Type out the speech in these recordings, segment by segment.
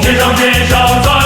天上天上在。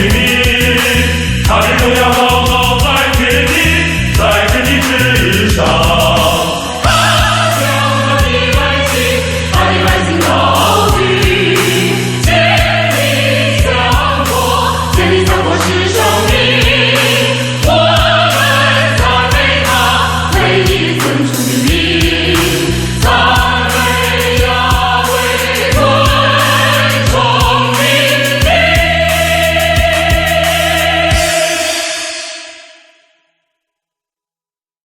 주님 할렐루야